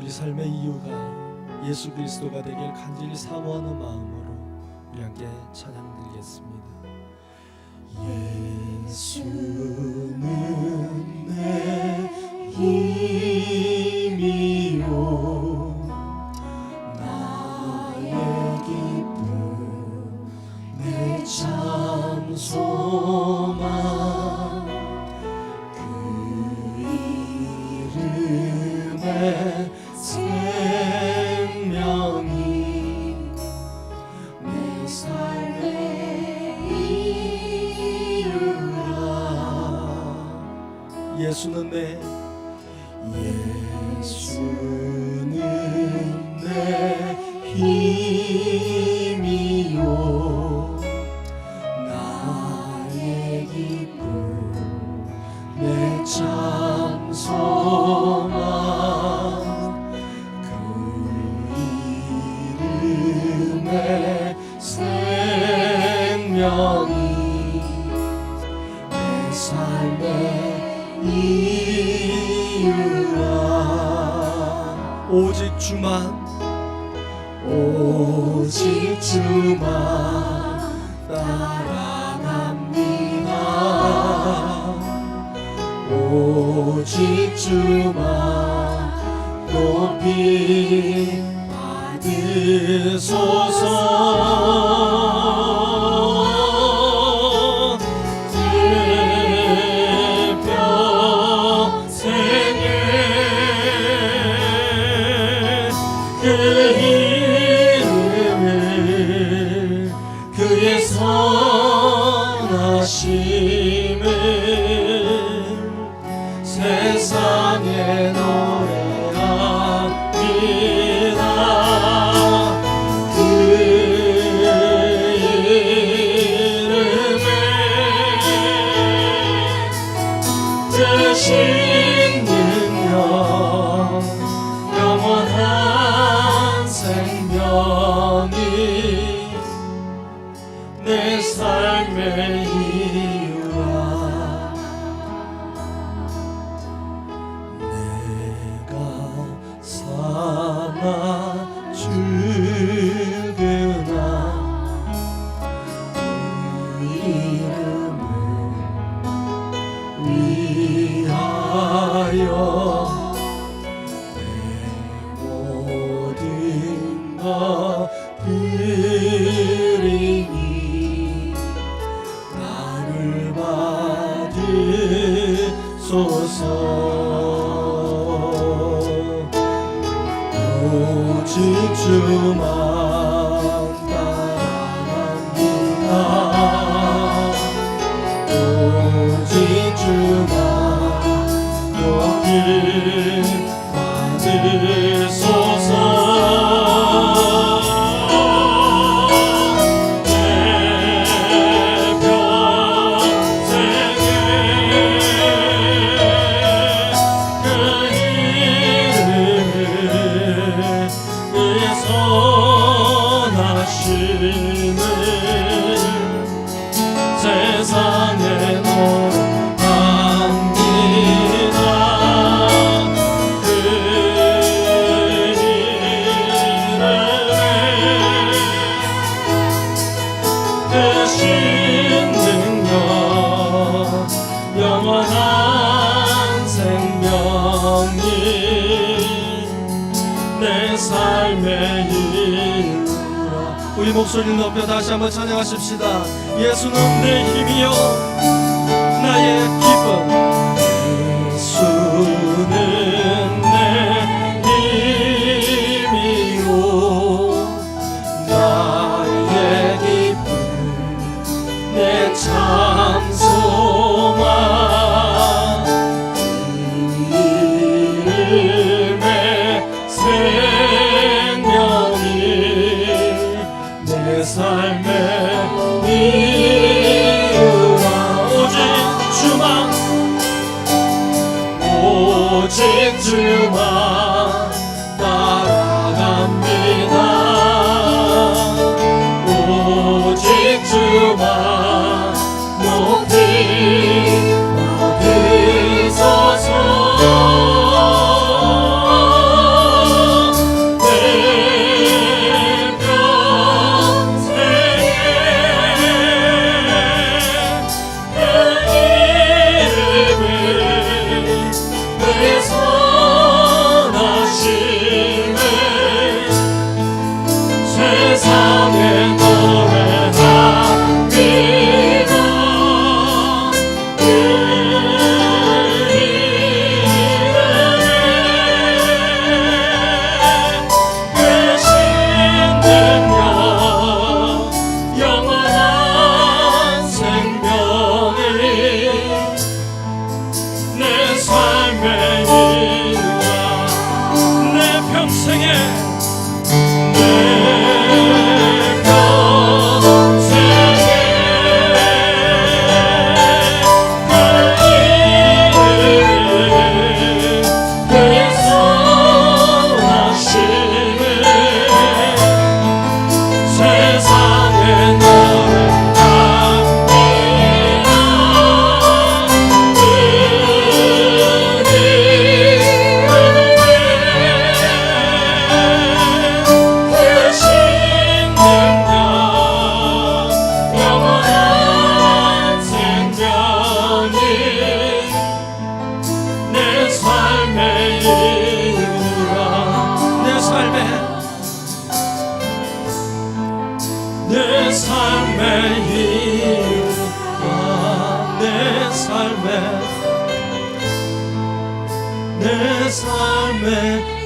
우리 삶의 이유가 예수 그리스도가 되길 간절히 사모하는 마음으로 우리 함께 찬양 드리겠습니다. 예수는 예수는 내 지추마 높이 주옵소서 오직 주만 따라합니다. 오직 주만 높이 받으소서 우리 목소리를 높여 다시 한번 찬양하십시다. 예수는 내 힘이요 나의 기쁨.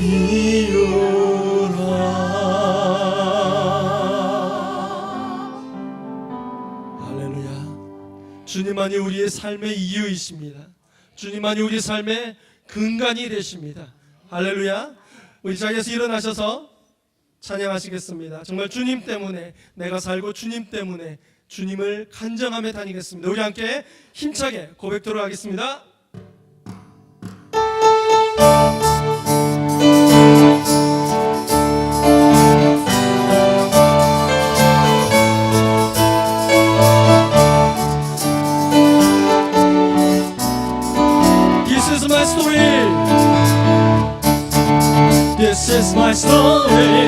이유라. 할렐루야. 주님만이 우리의 삶의 이유이십니다. 주님만이 우리 삶의 근간이 되십니다. 할렐루야. 우리 자리에서 일어나셔서 찬양하시겠습니다 정말 주님 때문에 내가 살고 주님 때문에 주님을 간정하며 다니겠습니다 우리 함께 힘차게 고백토록 하겠습니다. This is my story.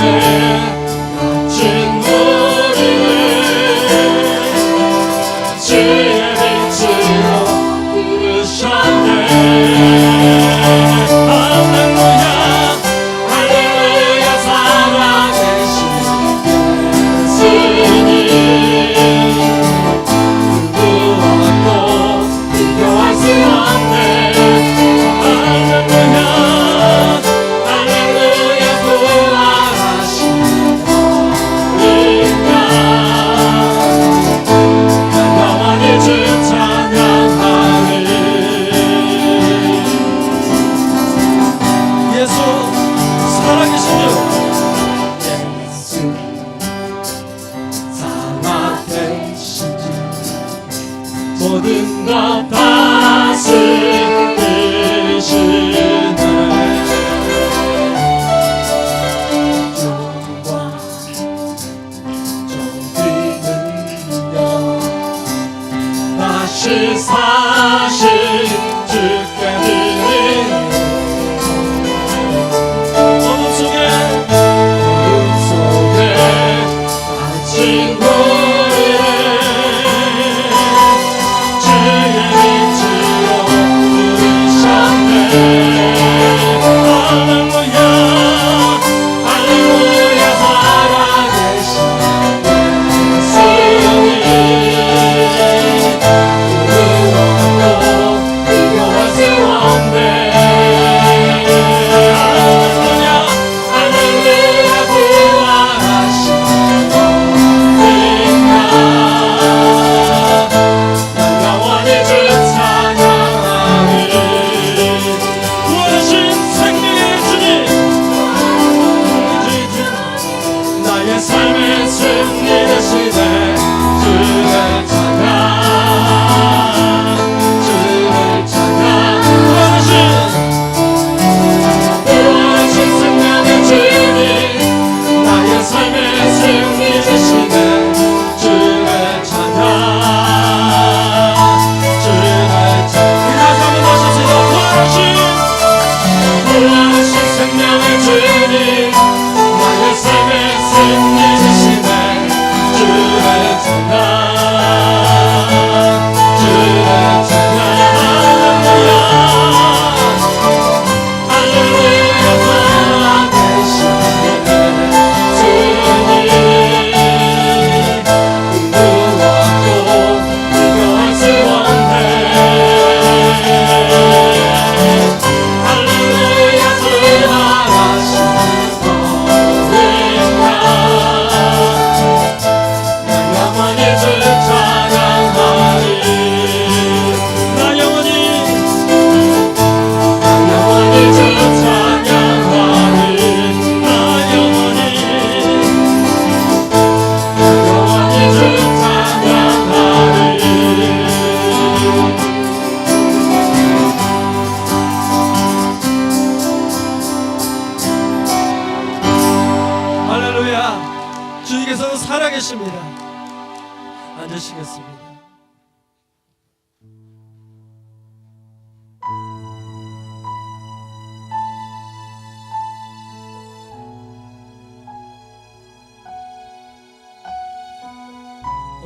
Deus.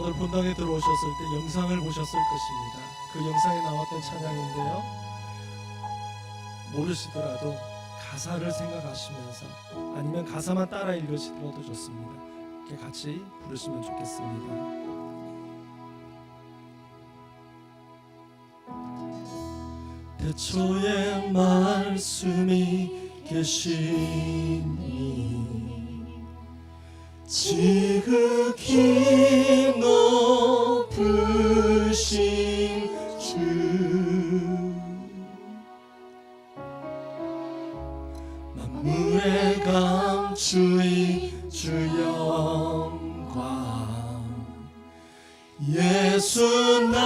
오늘 본당에 들어오셨을 때 영상을 보셨을 것입니다. 그 영상에 나왔던 찬양인데요. 모르시더라도 가사를 생각하시면서 아니면 가사만 따라 읽으시더라도 좋습니다. 이렇게 같이 부르시면 좋겠습니다. 대초의 말씀이 계시니 지극히 주의 감추인 주 영광. 예수 나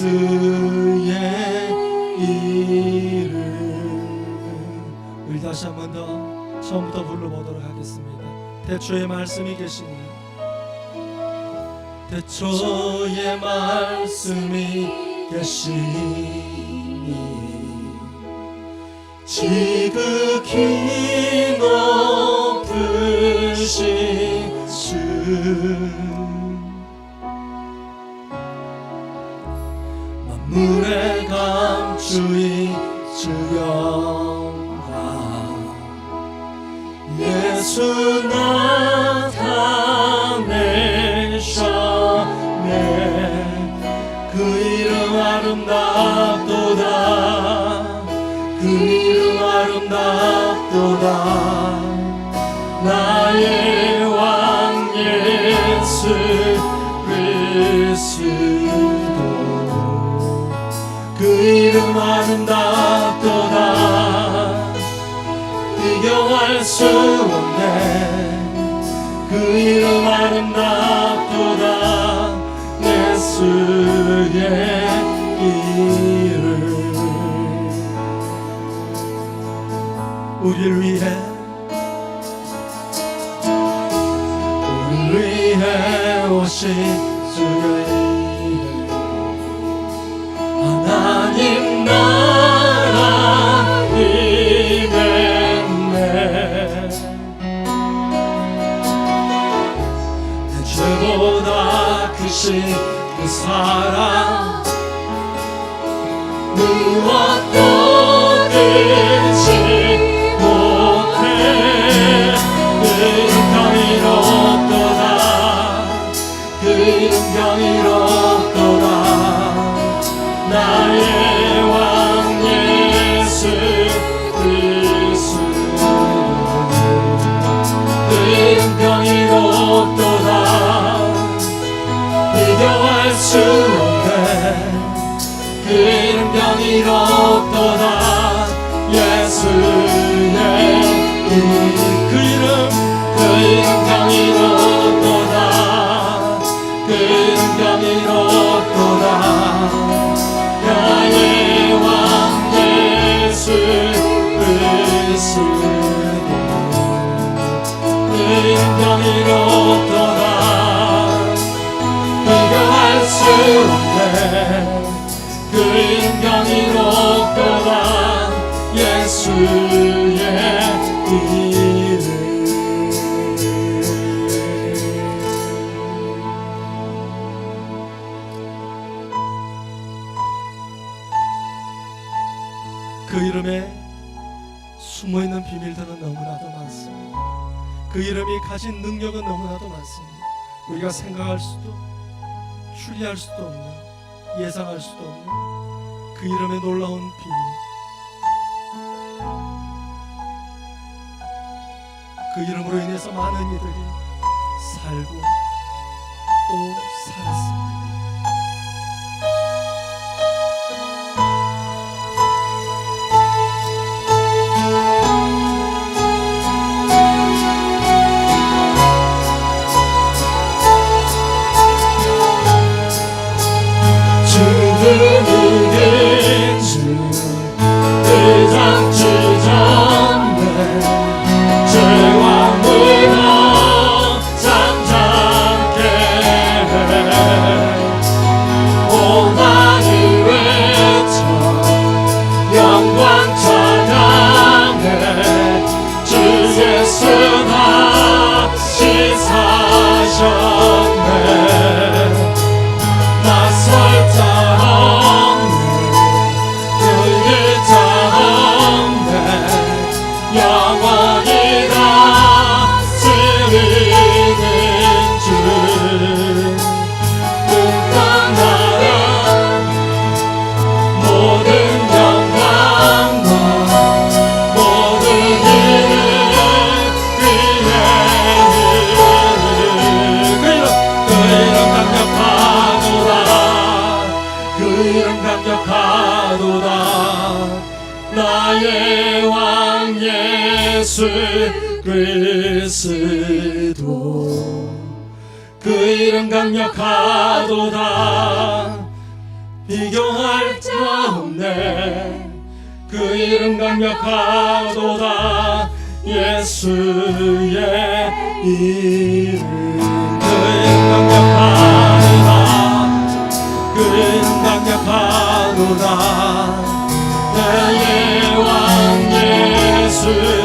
예수의 이름. 우리 다시 한 번 더 처음부터 불러보도록 하겠습니다. 대초의 말씀이 계시니. 대초의 말씀이 계시니. 지극히 높으신 주. 주의 주영아 예수 나타내셨네. 그 이름 아름답도다. 그 이름 아름답도다. 나의 이름 아름답도다. 비교할 수 없네. 그 이름 아름답도다. 예수의 이름 우리를 위해 우리를 위해 오신 크신 그 사랑 그 이름 경이롭도다 그 이름에 숨어있는 비밀들은 너무나도 많습니다. 그 이름이 가진 능력은 너무나도 많습니다. 우리가 생각할 수도 추리할 수도 없는 예상할 수도 없는 그 이름의 놀라운 비밀. 그 이름으로 인해서 많은 이들이 살고 또 살았습니다 그리스도 그 이름 강력하도다. 비교할 자 없네. 그 이름 강력하도다. 예수의 이름. 그 이름 강력하도다. 그 이름 강력하도다. 나의 왕 예수